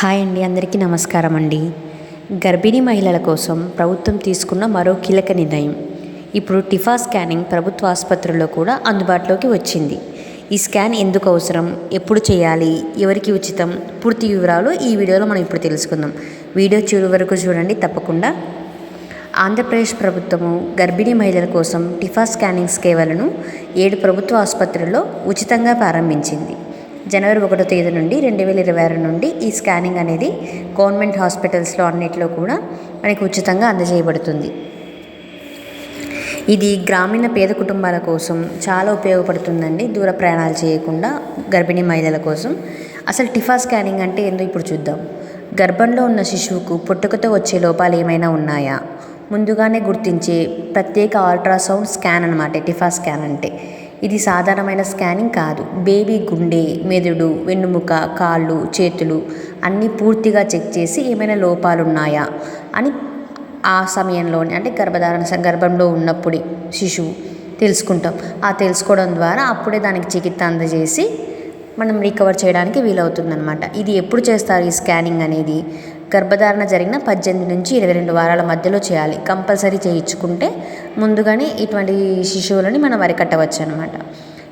Hi అండి అందరికీ నమస్కారం అండి. గర్భిణీ మహిళల కోసం ప్రభుత్వం తీసుకున్న మరో కీలక నిర్ణయం. ఇప్పుడు టిఫా స్కానింగ్ ప్రభుత్వ ఆసుపత్రుల్లో కూడా అందుబాటులోకి వచ్చింది. ఈ స్కాన్ ఎందుకు అవసరం? ఎప్పుడు చేయాలి? ఎవరికి ఉచితం? పూర్తి వివరాలు ఈ వీడియోలో మనం ఇప్పుడు తెలుసుకుందాం. వీడియో చివరి వరకు చూడండి తప్పకుండా. ఆంధ్రప్రదేశ్ ప్రభుత్వము గర్భిణీ మహిళల కోసం టిఫా స్కానింగ్ సేవలను ఏడు ప్రభుత్వ ఆసుపత్రుల్లో ఉచితంగా ప్రారంభించింది. జనవరి ఒకటో తేదీ నుండి రెండు వేల ఇరవై ఆరు నుండి ఈ స్కానింగ్ అనేది గవర్నమెంట్ హాస్పిటల్స్లో అన్నిటిలో కూడా మనకి ఉచితంగా అందజేయబడుతుంది. ఇది గ్రామీణ పేద కుటుంబాల కోసం చాలా ఉపయోగపడుతుందండి. దూర ప్రయాణాలు చేయకుండా గర్భిణీ మహిళల కోసం. అసలు టిఫా స్కానింగ్ అంటే ఏందో ఇప్పుడు చూద్దాం. గర్భంలో ఉన్న శిశువుకు పుట్టుకతో వచ్చే లోపాలు ఏమైనా ఉన్నాయా? ముందుగానే గుర్తించే ప్రత్యేక అల్ట్రాసౌండ్ స్కాన్ అనమాట టిఫా స్కాన్ అంటే. ఇది సాధారణమైన స్కానింగ్ కాదు. బేబీ గుండె మెదడు వెన్నుముక కాళ్ళు చేతులు అన్నీ పూర్తిగా చెక్ చేసి ఏమైనా లోపాలు ఉన్నాయా అని ఆ సమయంలోనే అంటే గర్భధారణ గర్భంలో ఉన్నప్పుడే శిశువు తెలుసుకుంటాం. ఆ తెలుసుకోవడం ద్వారా అప్పుడే దానికి చికిత్స అందజేసి మనం రికవర్ చేయడానికి వీలవుతుందనమాట ఇది ఎప్పుడు చేస్తారు ఈ స్కానింగ్ అనేది? గర్భధారణ జరిగిన పద్దెనిమిది నుంచి ఇరవై రెండు వారాల మధ్యలో చేయాలి. కంపల్సరీ చేయించుకుంటే ముందుగానే ఇటువంటి శిశువులని మనం అరికట్టవచ్చు అనమాట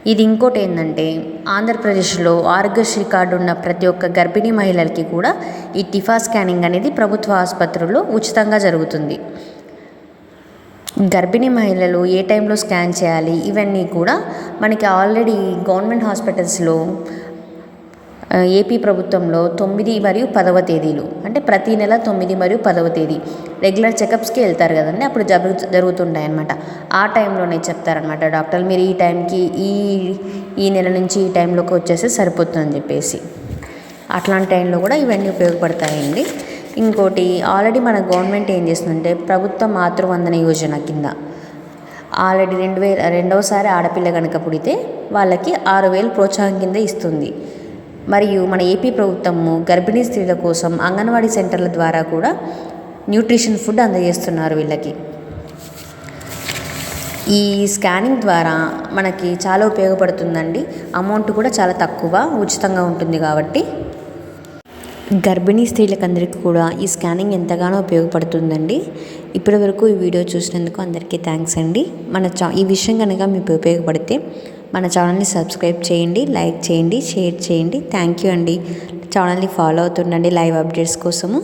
ఇది ఇంకోటి ఏంటంటే ఆంధ్రప్రదేశ్లో ఆరోగ్యశ్రీ కార్డు ఉన్న ప్రతి ఒక్క గర్భిణీ మహిళలకి కూడా ఈ టిఫా స్కానింగ్ అనేది ప్రభుత్వ ఆసుపత్రుల్లో ఉచితంగా జరుగుతుంది. గర్భిణీ మహిళలు ఏ టైంలో స్కాన్ చేయాలి? ఇవన్నీ కూడా మనకి ఆల్రెడీ గవర్నమెంట్ హాస్పిటల్స్లో ఏపీ ప్రభుత్వంలో తొమ్మిది మరియు పదవ తేదీలు అంటే ప్రతి నెల తొమ్మిది మరియు పదవ తేదీ. రెగ్యులర్ చెకప్స్కి వెళ్తారు కదండి అప్పుడు జరుగు జరుగుతుంటాయి అనమాట ఆ టైంలోనే చెప్తారనమాట డాక్టర్ మీరు ఈ టైంకి ఈ ఈ నెల నుంచి ఈ టైంలోకి వచ్చేస్తే సరిపోతుందని చెప్పేసి. అట్లాంటి టైంలో కూడా ఇవన్నీ ఉపయోగపడతాయండి. ఇంకోటి ఆల్రెడీ మన గవర్నమెంట్ ఏం చేస్తుందంటే ప్రభుత్వ మాతృవందన యోజన కింద. ఆల్రెడీ రెండు వేల రెండవసారి ఆడపిల్ల కనుక పుడితే వాళ్ళకి ఆరు వేలు ప్రోత్సాహం కింద ఇస్తుంది. మరియు మన ఏపీ ప్రభుత్వము గర్భిణీ స్త్రీల కోసం అంగన్వాడీ సెంటర్ల ద్వారా కూడా న్యూట్రిషన్ ఫుడ్ అందజేస్తున్నారు వీళ్ళకి. ఈ స్కానింగ్ ద్వారా మనకి చాలా ఉపయోగపడుతుందండి. అమౌంట్ కూడా చాలా తక్కువ ఉచితంగా ఉంటుంది కాబట్టి. గర్భిణీ స్త్రీలకందరికీ కూడా ఈ స్కానింగ్ ఎంతగానో ఉపయోగపడుతుందండి. ఇప్పటి వరకు ఈ వీడియో చూసినందుకు అందరికీ థ్యాంక్స్ అండి. మన చా ఈ విషయం కనుక మీకు ఉపయోగపడితే మన ఛానల్ని సబ్స్క్రైబ్ చేయండి లైక్ చేయండి షేర్ చేయండి. థ్యాంక్ యూ అండి. ఛానల్ని ఫాలో అవుతుండండి లైవ్ అప్డేట్స్ కోసము.